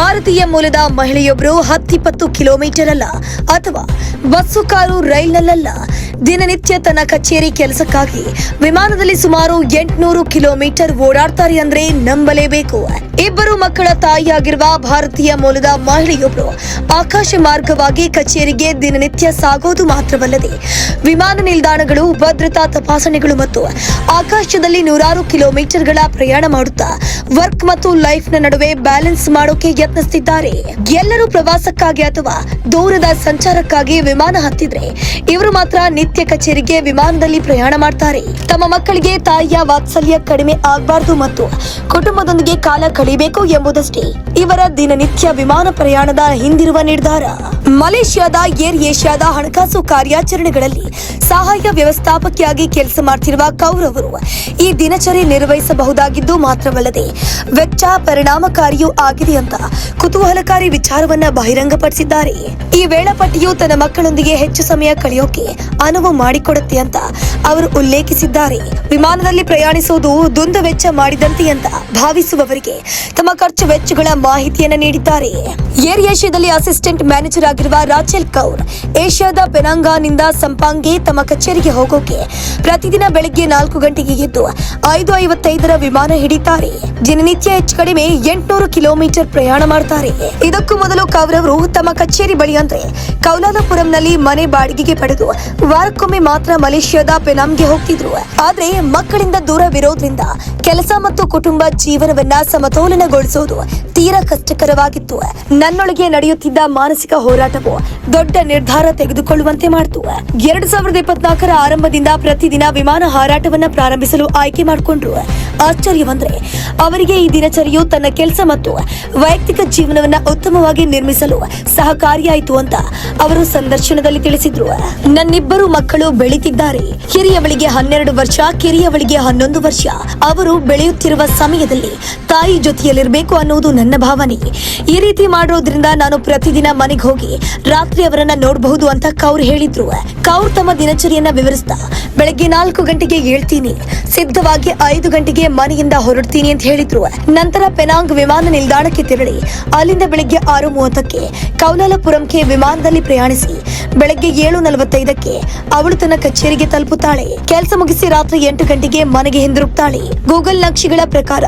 ಭಾರತೀಯ ಮೂಲದ ಮಹಿಳೆಯೊಬ್ಬರು ಹತ್ತಿಪ್ಪತ್ತು ಕಿಲೋಮೀಟರ್ ಅಲ್ಲ ಅಥವಾ ಬಸ್ಸು, ಕಾರು ರೈಲ್ನಲ್ಲ ದಿನನಿತ್ಯ ತನ್ನ ಕಚೇರಿ ಕೆಲಸಕ್ಕಾಗಿ ವಿಮಾನದಲ್ಲಿ ಸುಮಾರು ಎಂಟುನೂರು ಕಿಲೋಮೀಟರ್ ಓಡಾಡ್ತಾರೆ ಅಂದ್ರೆ ನಂಬಲೇಬೇಕು. ಇಬ್ಬರು ಮಕ್ಕಳ ತಾಯಿಯಾಗಿರುವ ಭಾರತೀಯ ಮೂಲದ ಮಹಿಳೆಯೊಬ್ಬರು ಆಕಾಶ ಮಾರ್ಗವಾಗಿ ಕಚೇರಿಗೆ ದಿನನಿತ್ಯ ಸಾಗೋದು ಮಾತ್ರವಲ್ಲದೆ ವಿಮಾನ ನಿಲ್ದಾಣಗಳು, ಭದ್ರತಾ ತಪಾಸಣೆಗಳು ಮತ್ತು ಆಕಾಶದಲ್ಲಿ ನೂರಾರು ಕಿಲೋಮೀಟರ್ಗಳ ಪ್ರಯಾಣ ಮಾಡುತ್ತಾ, ವರ್ಕ್ ಮತ್ತು ಲೈಫ್ನ ನಡುವೆ ಬ್ಯಾಲೆನ್ಸ್ ಮಾಡೋಕೆ ಯತ್ನಿಸುತ್ತಿದ್ದಾರೆ ಎಲ್ಲರೂ ಪ್ರವಾಸಕ್ಕಾಗಿ ಅಥವಾ ದೂರದ ಸಂಚಾರಕ್ಕಾಗಿ ವಿಮಾನ ಹತ್ತಿದ್ರೆ ಇವರು ಮಾತ್ರ ನಿತ್ಯ ಕಚೇರಿಗೆ ವಿಮಾನದಲ್ಲಿ ಪ್ರಯಾಣ ಮಾಡ್ತಾರೆ. ತಮ್ಮ ಮಕ್ಕಳಿಗೆ ತಾಯಿಯ ವಾತ್ಸಲ್ಯ ಕಡಿಮೆ ಆಗಬಾರದು ಮತ್ತು ಕುಟುಂಬದೊಂದಿಗೆ ಕಾಲ ಕಳಿಬೇಕು ಎಂಬುದಷ್ಟೇ. ಇವರ ದಿನನಿತ್ಯ ವಿಮಾನ ಪ್ರಯಾಣದ ಹಿಂದಿರುವ ನಿರ್ಧಾರ. ಮಲೇಷ್ಯಾದ ಏರ್ ಏಷ್ಯಾದ ಹಣಕಾಸು ಕಾರ್ಯಾಚರಣೆಗಳಲ್ಲಿ ಸಹಾಯ ವ್ಯವಸ್ಥಾಪಕಿಯಾಗಿ ಕೆಲಸ ಮಾಡ್ತಿರುವ ಕೌರ್ ಅವರು ಈ ದಿನಚರಿ ನಿರ್ವಹಿಸಬಹುದಾಗಿದ್ದು ಮಾತ್ರವಲ್ಲದೆ ವೆಚ್ಚ ಪರಿಣಾಮಕಾರಿಯೂ ಆಗಿದೆ ಅಂತ ಕುತೂಹಲಕಾರಿ ವಿಚಾರವನ್ನ ಬಹಿರಂಗಪಡಿಸಿದ್ದಾರೆ. ಈ ವೇಳಾಪಟ್ಟಿಯು ತನ್ನ ಮಕ್ಕಳೊಂದಿಗೆ ಹೆಚ್ಚು ಸಮಯ ಕಳೆಯೋಕೆ ಅನುವು ಮಾಡಿಕೊಡುತ್ತೆ ಅಂತ ಅವರು ಉಲ್ಲೇಖಿಸಿದ್ದಾರೆ. ವಿಮಾನದಲ್ಲಿ ಪ್ರಯಾಣಿಸುವುದು ದುಂದು ವೆಚ್ಚ ಮಾಡಿದಂತೆ ಅಂತ ಭಾವಿಸುವವರಿಗೆ ತಮ್ಮ ಖರ್ಚು ವೆಚ್ಚಗಳ ಮಾಹಿತಿಯನ್ನು ನೀಡಿದ್ದಾರೆ. ಏರ್ ಏಷ್ಯಾದಲ್ಲಿ ಅಸಿಸ್ಟೆಂಟ್ ಮ್ಯಾನೇಜರ್ ಆಗಿರುವ ರಾಚೆಲ್ ಕೌರ್ ಏಷ್ಯಾದ ಪೆನಾಂಗಾನಿಂದ ಸಂಪಾಂಗ್ಗೆ ತಮ್ಮ ಕಚೇರಿಗೆ ಹೋಗೋಕೆ ಪ್ರತಿದಿನ ಬೆಳಗ್ಗೆ ನಾಲ್ಕು ಗಂಟೆಗೆ ಎದ್ದು ಐದು ಐವತ್ತೈದರ ವಿಮಾನ ಹಿಡಿತಾರೆ. ದಿನನಿತ್ಯ ಹೆಚ್ಚು ಕಡಿಮೆ ಎಂಟುನೂರು ಕಿಲೋಮೀಟರ್ ಪ್ರಯಾಣ ಮಾಡ್ತಾರೆ. ಇದಕ್ಕೂ ಮೊದಲು ಕೌರ್ ಅವರು ತಮ್ಮ ಕಚೇರಿ ಬಳಿ ಅಂದ್ರೆ ಕೌಲಾಲಪುರಂನಲ್ಲಿ ಮನೆ ಬಾಡಿಗೆಗೆ ಪಡೆದು ವಾರಕ್ಕೊಮ್ಮೆ ಮಾತ್ರ ಮಲೇಷ್ಯಾದ ಪೆನಾಂಗೆ ಹೋಗ್ತಿದ್ರು. ಆದ್ರೆ ಮಕ್ಕಳಿಂದ ದೂರವಿರೋದ್ರಿಂದ ಕೆಲಸ ಮತ್ತು ಕುಟುಂಬ ಜೀವನವನ್ನ ಸಮತೋಲನಗೊಳಿಸೋದು ತೀರಾ ಕಷ್ಟಕರವಾಗಿತ್ತು. ನನ್ನೊಳಗೆ ನಡೆಯುತ್ತಿದ್ದ ಮಾನಸಿಕ ಹೋರಾಟವು ದೊಡ್ಡ ನಿರ್ಧಾರ ತೆಗೆದುಕೊಳ್ಳುವಂತೆ ಮಾಡಿತು. ಎರಡ್ ಸಾವಿರದ ಇಪ್ಪತ್ನಾಲ್ಕರ ಆರಂಭದಿಂದ ಪ್ರತಿದಿನ ವಿಮಾನ ಹಾರಾಟವನ್ನ ಪ್ರಾರಂಭಿಸಲು ಆಯ್ಕೆ ಮಾಡಿಕೊಂಡ್ರು. ಆಶ್ಚರ್ಯವಂದ್ರೆ, ಅವರಿಗೆ ಈ ದಿನಚರಿಯು ತನ್ನ ಕೆಲಸ ಮತ್ತು ವೈಯಕ್ತಿಕ ಜೀವನವನ್ನ ಉತ್ತಮವಾಗಿ ನಿರ್ಮಿಸಲು ಸಹಕಾರಿಯಾಯಿತು ಅಂತ ಅವರು ಸಂದರ್ಶನದಲ್ಲಿ ತಿಳಿಸಿದ್ರು. ನನ್ನಿಬ್ಬರು ಮಕ್ಕಳು ಬೆಳೀತಿದ್ದಾರೆ. ಹಿರಿಯವಳಿಗೆ ಹನ್ನೆರಡು ವರ್ಷ, ಕಿರಿಯವಳಿಗೆ ಹನ್ನೊಂದು ವರ್ಷ. ಅವರು ಬೆಳೆಯುತ್ತಿರುವ ಸಮಯದಲ್ಲಿ ತಾಯಿ ಜೊತೆಯಲ್ಲಿರಬೇಕು ಅನ್ನೋದು ನನ್ನ ಭಾವನೆ. ಈ ರೀತಿ ಮಾಡೋದ್ರಿಂದ ನಾನು ಪ್ರತಿದಿನ ಮನೆಗೆ ಹೋಗಿ ರಾತ್ರಿ ಅವರನ್ನ ನೋಡಬಹುದು ಅಂತ ಕೌರ್ ಹೇಳಿದ್ರು. ಕೌರ್ ತಮ್ಮ ದಿನಚರಿಯನ್ನ ವಿವರಿಸ್ತಾ ಬೆಳಗ್ಗೆ ನಾಲ್ಕು ಗಂಟೆಗೆ ಏಳ್ತೀನಿ ಸಿದ್ಧವಾಗಿ ಐದು ಗಂಟೆಗೆ ಮನೆಯಿಂದ ಹೊರಡ್ತೀನಿ ಅಂತ ಹೇಳಿದ್ರು. ನಂತರ ಪೆನಾಂಗ್ ವಿಮಾನ ನಿಲ್ದಾಣಕ್ಕೆ ತೆರಳಿ. ಅಲ್ಲಿಂದ ಬೆಳಗ್ಗೆ ಆರು ಮೂವತ್ತಕ್ಕೆ ಕೌಲಾಲಪುರಂಗೆ ವಿಮಾನದಲ್ಲಿ ಪ್ರಯಾಣಿಸಿ. ಬೆಳಗ್ಗೆ ಏಳು ನಲವತ್ತೈದಕ್ಕೆ ಅವಳು ತನ್ನ ಕಚೇರಿಗೆ ತಲುಪುತ್ತಾಳೆ. ಕೆಲಸ ಮುಗಿಸಿ ರಾತ್ರಿ ಎಂಟು ಗಂಟೆಗೆ ಮನೆಗೆ ಹಿಂದಿರುಗ್ತಾಳೆ. ಗೂಗಲ್ ನಕ್ಷೆಗಳ ಪ್ರಕಾರ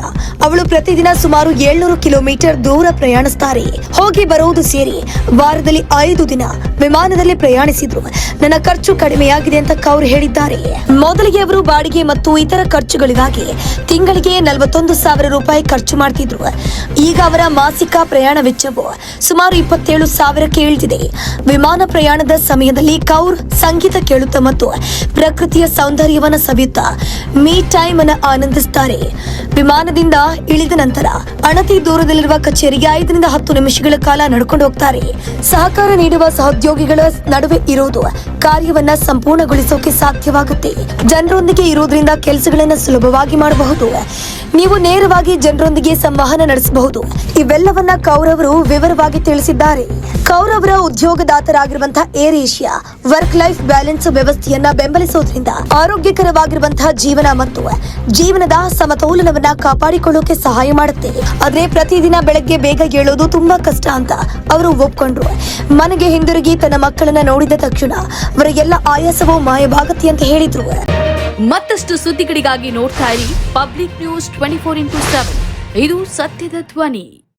ಅವಳು ಪ್ರತಿದಿನ ಸುಮಾರು ಏಳ್ನೂರು ಕಿಲೋಮೀಟರ್ ದೂರ ಪ್ರಯಾಣಿಸ್ತಾರೆ. ಹೋಗಿ ಬರುವುದು ಸೇರಿ ವಾರದಲ್ಲಿ ಐದು ದಿನ ವಿಮಾನದಲ್ಲಿ ಪ್ರಯಾಣಿಸಿದ್ರು. ನನ್ನ ಖರ್ಚು ಕಡಿಮೆಯಾಗಿದೆ ಅಂತ ಕೌರ್ ಹೇಳಿದ್ದಾರೆ. ಮೊದಲಿಗೆ ಅವರು ಬಾಡಿಗೆ ಮತ್ತು ಇತರ ಖರ್ಚುಗಳಿಗಾಗಿ ತಿಂಗಳಿಗೆ ನಲವತ್ತೊಂದು ಸಾವಿರ ರೂಪಾಯಿ ಖರ್ಚು ಮಾಡ್ತಿದ್ರು. ಈಗ ಅವರ ಮಾಸಿಕ ಪ್ರಯಾಣ ವೆಚ್ಚವು ಸುಮಾರು ಇಪ್ಪತ್ತೇಳು ಸಾವಿರಕ್ಕೆ ಇಳಿದಿದೆ. ವಿಮಾನ ಪ್ರಯಾಣದ ಸಮಯದಲ್ಲಿ ಕೌರ್ ಸಂಗೀತ ಕೇಳುತ್ತಾ ಮತ್ತು ಪ್ರಕೃತಿಯ ಸೌಂದರ್ಯವನ್ನು ಸವಿಯುತ್ತಾ ಮೀ ಟೈಮ್ ಅನ್ನು ಆನಂದಿಸುತ್ತಾರೆ. ವಿಮಾನದಿಂದ ಇಳಿದ ನಂತರ ಅಣತಿ ದೂರದಲ್ಲಿರುವ ಕಚೇರಿಗೆ ಐದರಿಂದ ಹತ್ತು ನಿಮಿಷಗಳ ಕಾಲ ನಡ್ಕೊಂಡು ಹೋಗ್ತಾರೆ. ಸಹಕಾರ ನೀಡುವ ಸಹೋದ್ಯೋಗಿಗಳ ನಡುವೆ ಇರೋದು ಕಾರ್ಯವನ್ನ ಸಂಪೂರ್ಣಗೊಳಿಸೋಕೆ ಸಾಧ್ಯವಾಗುತ್ತೆ ಜನರೊಂದಿಗೆ ಇರೋದ್ರಿಂದ ಕೆಲಸಗಳನ್ನ ಸುಲಭವಾಗಿ ಮಾಡಬಹುದು. ನೀವು ನೇರವಾಗಿ ಜನರೊಂದಿಗೆ ಸಂವಹನ ನಡೆಸಬಹುದು. ಇವೆಲ್ಲವನ್ನ ಕೌರ್ ಅವರು ವಿವರವಾಗಿ ತಿಳಿಸಿದ್ದಾರೆ. ಕೌರ್ ಅವರ ಉದ್ಯೋಗದಾತರಾಗಿರುವಂತಹ air Asia work life balance ವ್ಯವಸ್ಥೆಯನ್ನ ಬೆಂಬಲಿಸೋದ್ರಿಂದ ಆರೋಗ್ಯಕರವಾಗಿರುವಂತಹ ಜೀವನ ಮತ್ತು ಜೀವನದ ಸಮತೋಲನವನ್ನ ಕಾಪಾಡಿಕೊಳ್ಳೋಕೆ ಸಹಾಯ ಮಾಡುತ್ತೆ. ಆದ್ರೆ ಪ್ರತಿದಿನ ಬೆಳಗ್ಗೆ ಬೇಗ ಏಳೋದು ತುಂಬಾ ಕಷ್ಟ ಅಂತ ಅವರು ಒಪ್ಕೊಂಡ್ರು. ಮನೆಗೆ ಹಿಂದಿರುಗಿ ತನ್ನ ಮಕ್ಕಳನ್ನ ನೋಡಿದ ತಕ್ಷಣ ಅವರ ಎಲ್ಲ ಆಯಾಸವೂ ಮಾಯವಾಗತ್ತೆ ಅಂತ ಹೇಳಿದ್ರು. ಮತ್ತಷ್ಟು ಸುದ್ದಿಗಳಿಗಾಗಿ ನೋಡ್ತಾ ಇರಿ public news twenty four into seven. ಇದು ಸತ್ಯದ ಧ್ವನಿ.